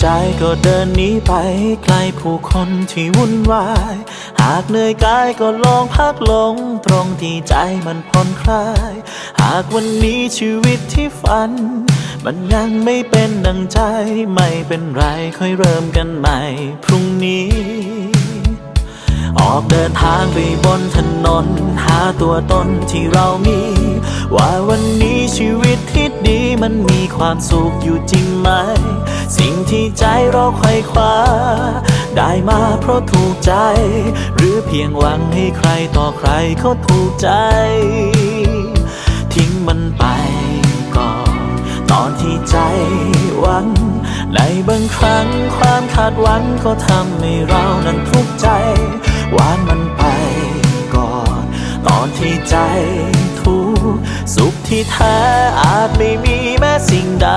ใจก็เดินหนีไปไกลผู้คนที่วุ่นวาย หากเหนื่อยกายก็ลองพักลง ตรงที่ใจมันผ่อนคลาย หากวันนี้ชีวิตที่ฝัน มันยังไม่เป็นดังใจไม่เป็นไรค่อยเริ่มกันใหม่ พรุ่งนี้ออกเดินทางไปบนถนน หาตัวตนที่เรามี ชีวิตที่ดีมันมีความสุขอยู่จริงไหม สิ่งที่ใจเราไขว่คว้า ได้มาเพราะถูกใจ หรือเพียงหวังให้ใครต่อใครเขาถูกใจ ทิ้งมันไปก่อน ตอนที่ใจหวัง ในบางครั้งความคาดหวังก็ทำให้เรานั้นทุกข์ใจ วางมันไปก่อน ตอนที่ใจ ทุกสุขที่แท้อาจไม่มีแม้สิ่งใด